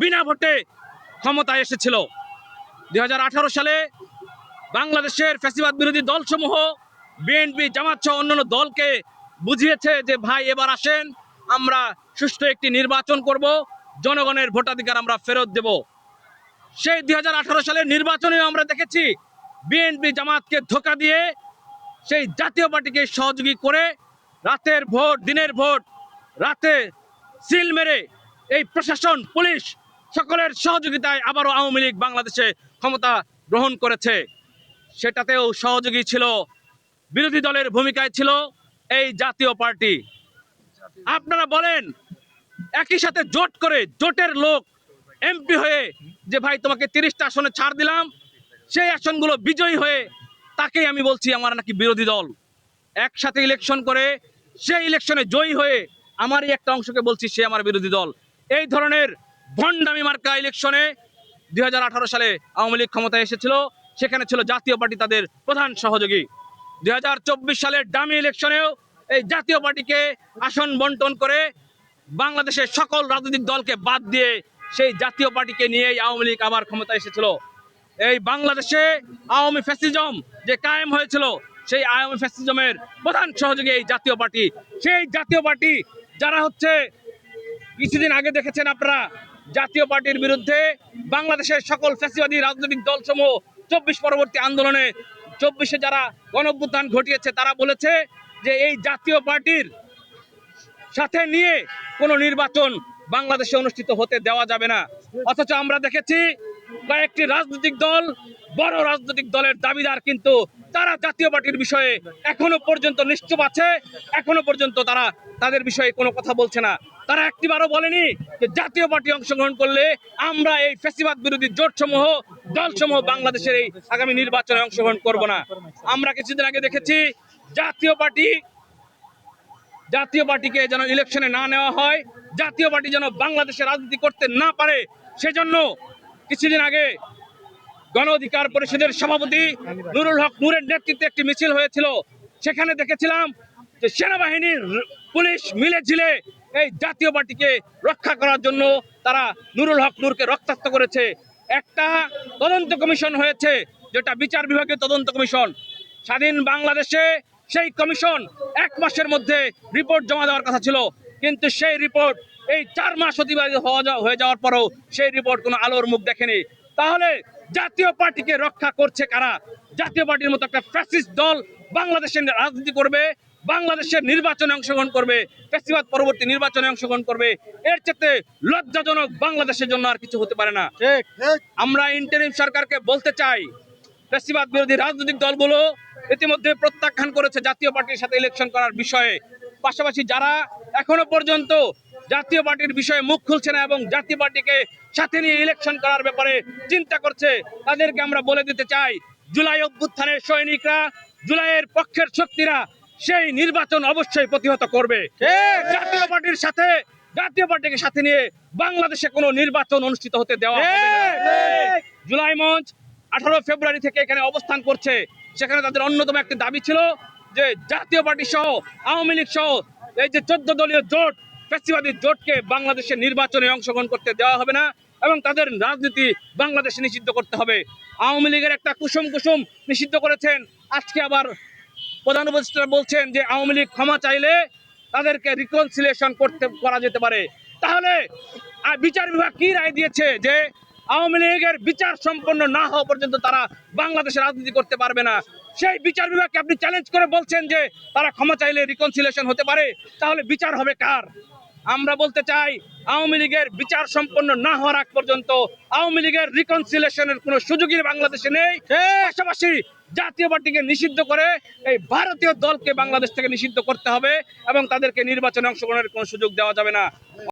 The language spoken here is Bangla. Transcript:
বিনা ভোটে ক্ষমতায় এসেছিল। দু হাজার আঠারো সালে বাংলাদেশের ফ্যাসিবাদ বিরোধী দলসমূহ বিএনপি জামাত সহ অন্যান্য দলকে বুঝিয়েছে যে, ভাই, এবার আসেন, আমরা সুষ্ঠু একটি নির্বাচন করব, জনগণের ভোটাধিকার আমরা ফেরত দেব। সেই দু হাজার আঠারো সালের নির্বাচনে আমরা দেখেছি বিএনপি জামাতকে ধোকা দিয়ে সেই জাতীয় পার্টিকে সহযোগী করে রাতের ভোট, দিনের ভোট, রাতে সিল মেরে এই প্রশাসন, পুলিশ সকলের সহযোগিতায় আবারও আওয়ামী লীগ বাংলাদেশে ক্ষমতা গ্রহণ করেছে। সেটাতেও সহযোগী ছিল, বিরোধী দলের ভূমিকায় ছিল এই জাতীয় পার্টি। আপনারা বলেন, একই সাথে জোট করে জোটের লোক এমপি হয়ে যে, ভাই, তোমাকে তিরিশটা আসনে ছাড় দিলাম, সেই আসনগুলো বিজয়ী হয়ে তাকেই আমি বলছি আমার নাকি বিরোধী দল। একসাথে ইলেকশন করে সেই ইলেকশনে জয়ী হয়ে আমারই একটা অংশকে বলছি সে আমার বিরোধী দল। এই ধরনের ভণ্ডামি মার্কা ইলেকশনে দুই হাজার আঠারো সালে আওয়ামী লীগ ক্ষমতায় এসেছিল। সেখানে ছিল জাতীয় পার্টি তাদের প্রধান সহযোগী। দু হাজার চব্বিশ সালের ডামি ইলেকশনেও এই জাতীয় পার্টিকে আসন বন্টন করে বাংলাদেশের সকল রাজনৈতিক দলকে বাদ দিয়ে সেই জাতীয় পার্টিকে নিয়েই আওয়ামী লীগ আবার ক্ষমতায় এসেছিল। এই বাংলাদেশে আওয়ামী ফ্যাসিজম যে কায়েম হয়েছিল, সেই আওয়ামী ফ্যাসিজমের প্রধান সহযোগী এই জাতীয় পার্টি। সেই জাতীয় পার্টি যারা হচ্ছে, কিছুদিন আগে দেখেছেন আপনারা জাতীয় পার্টির বিরুদ্ধে বাংলাদেশের সকল ফ্যাসিবাদী রাজনৈতিক দলসমূহ চব্বিশ পরবর্তী আন্দোলনে, চব্বিশে যারা গণভ্যুত্থান ঘটিয়েছে, তারা বলেছে যে এই জাতীয় পার্টির সাথে নিয়ে কোনো নির্বাচন বাংলাদেশে অনুষ্ঠিত হতে দেওয়া যাবে না। অথচ আমরা দেখেছি কয়েকটি রাজনৈতিক দল, বড় রাজনৈতিক দলের দাবিদার কিন্তু তারা জাতীয় পার্টির বিষয়ে এখনও পর্যন্ত নিশ্চুপ আছে, এখনও পর্যন্ত তারা তাদের বিষয়ে কোনো কথা বলছে না। তারা একটিবারও বলেনি যে জাতীয় পার্টি অংশগ্রহণ করলে আমরা এই ফ্যাসিবাদ বিরোধী জোটসমূহ, দলসমূহ বাংলাদেশের এই আগামী নির্বাচনে অংশগ্রহণ করব না। আমরা কিছুদিন আগে দেখেছি জাতীয় পার্টি, জাতীয় পার্টিকে যেন ইলেকশনে না নেওয়া হয়, জাতীয় পার্টি যেন বাংলাদেশে রাজনীতি করতে না পারে, সেজন্য কিছুদিন আগে গণ অধিকার পরিষদের সভাপতি নুরুল হক নূরের নেতৃত্বে একটি মিছিল হয়েছিল। সেখানে দেখেছিলাম যে সেনাবাহিনীর পুলিশ মিলে ঝিলে এই জাতীয় পার্টিকে রক্ষা করার জন্য তারা নুরুল হক নূরকে রক্তাক্ত করেছে। একটা তদন্ত কমিশন হয়েছে, যেটা বিচার বিভাগের তদন্ত কমিশন। স্বাধীন বাংলাদেশে সেই কমিশন এক মাসের মধ্যে রিপোর্ট জমা দেওয়ার কথা ছিল। কিন্তু সেই রিপোর্ট এই চার মাস অতিবাহিত হওয়া হয়ে যাওয়ার পরও সেই রিপোর্ট কোনো আলোর মুখ দেখেনি। তাহলে জাতীয় পার্টিকে রক্ষা করছে কারা? জাতীয় পার্টির মতো একটা ফ্যাসিস্ট দল বাংলাদেশের রাজনীতি করবে বাংলাদেশের নির্বাচনে অংশগ্রহণ করবে ফ্যাসিবাদ পরবর্তী নির্বাচনে অংশগ্রহণ করবে এর চেয়ে লজ্জাজনক বাংলাদেশের জন্য আর কিছু হতে পারে না। আমরা ইন্টারিম সরকারকে বলতে চাই ফ্যাসিবাদ বিরোধী রাজনৈতিক দলগুলো ইতিমধ্যে প্রত্যাখ্যান করেছে জাতীয় পার্টির সাথে ইলেকশন করার বিষয়ে। পাশাপাশি যারা এখনও পর্যন্ত জাতীয় পার্টির বিষয়ে মুখ খুলছে না এবং জাতীয় পার্টিকে সাথে নিয়ে ইলেকশন করার ব্যাপারে চিন্তা করছে তাদেরকে আমরা বলে দিতে চাই জুলাই অভ্যুত্থানের সৈনিকরা জুলাইয়ের পক্ষের শক্তিরা সেই নির্বাচন অবশ্যই প্রতিহত করবে। জাতীয় পার্টির সাথে জাতীয় পার্টিকে সাথে নিয়ে বাংলাদেশে কোনো নির্বাচন অনুষ্ঠিত হতে দেওয়া হবে জুলাই মঞ্চ আঠারো ফেব্রুয়ারি থেকে এখানে অবস্থান করছে। সেখানে তাদের অন্যতম একটি দাবি ছিল যে জাতীয় পার্টি সহ আওয়ামী লীগ সহ এই যে চোদ্দ দলীয় জোট ফ্যাসিবাদী জোটকে বাংলাদেশের নির্বাচনে অংশগ্রহণ করতে দেওয়া হবে না এবং তাদের রাজনীতি বাংলাদেশে নিষিদ্ধ করতে হবে। আওয়ামী লীগের একটা কুসুম কুসুম নিষিদ্ধ করেছেন। আজকে আবার প্রধান উপদেষ্টা বলছেন যে আওয়ামী লীগ ক্ষমা চাইলে তাদেরকে রিকনসিলিয়েশন করতে, করা যেতে পারে। তাহলে বিচার বিভাগ কি রায় দিয়েছে যে আওয়ামী লীগের বিচার সম্পন্ন না হওয়া পর্যন্ত তারা বাংলাদেশে রাজনীতি করতে পারবে না? সেই বিচার বিভাগকে আপনি চ্যালেঞ্জ করে বলছেন যে তারা ক্ষমা চাইলে রিকনসিলিয়েশন হতে পারে। তাহলে বিচার হবে কার? আমরা বলতে চাই আওয়ামী লীগের বিচার সম্পন্ন না হওয়ার আগ পর্যন্ত আওয়ামী লীগের রিকনসিলেশনের কোনো সুযোগই বাংলাদেশে নেই। পাশাপাশি জাতীয় পার্টিকে নিষিদ্ধ করে এই ভারতীয় দলকে বাংলাদেশ থেকে নিষিদ্ধ করতে হবে এবং তাদেরকে নির্বাচনে অংশগ্রহণের কোনো সুযোগ দেওয়া যাবে না।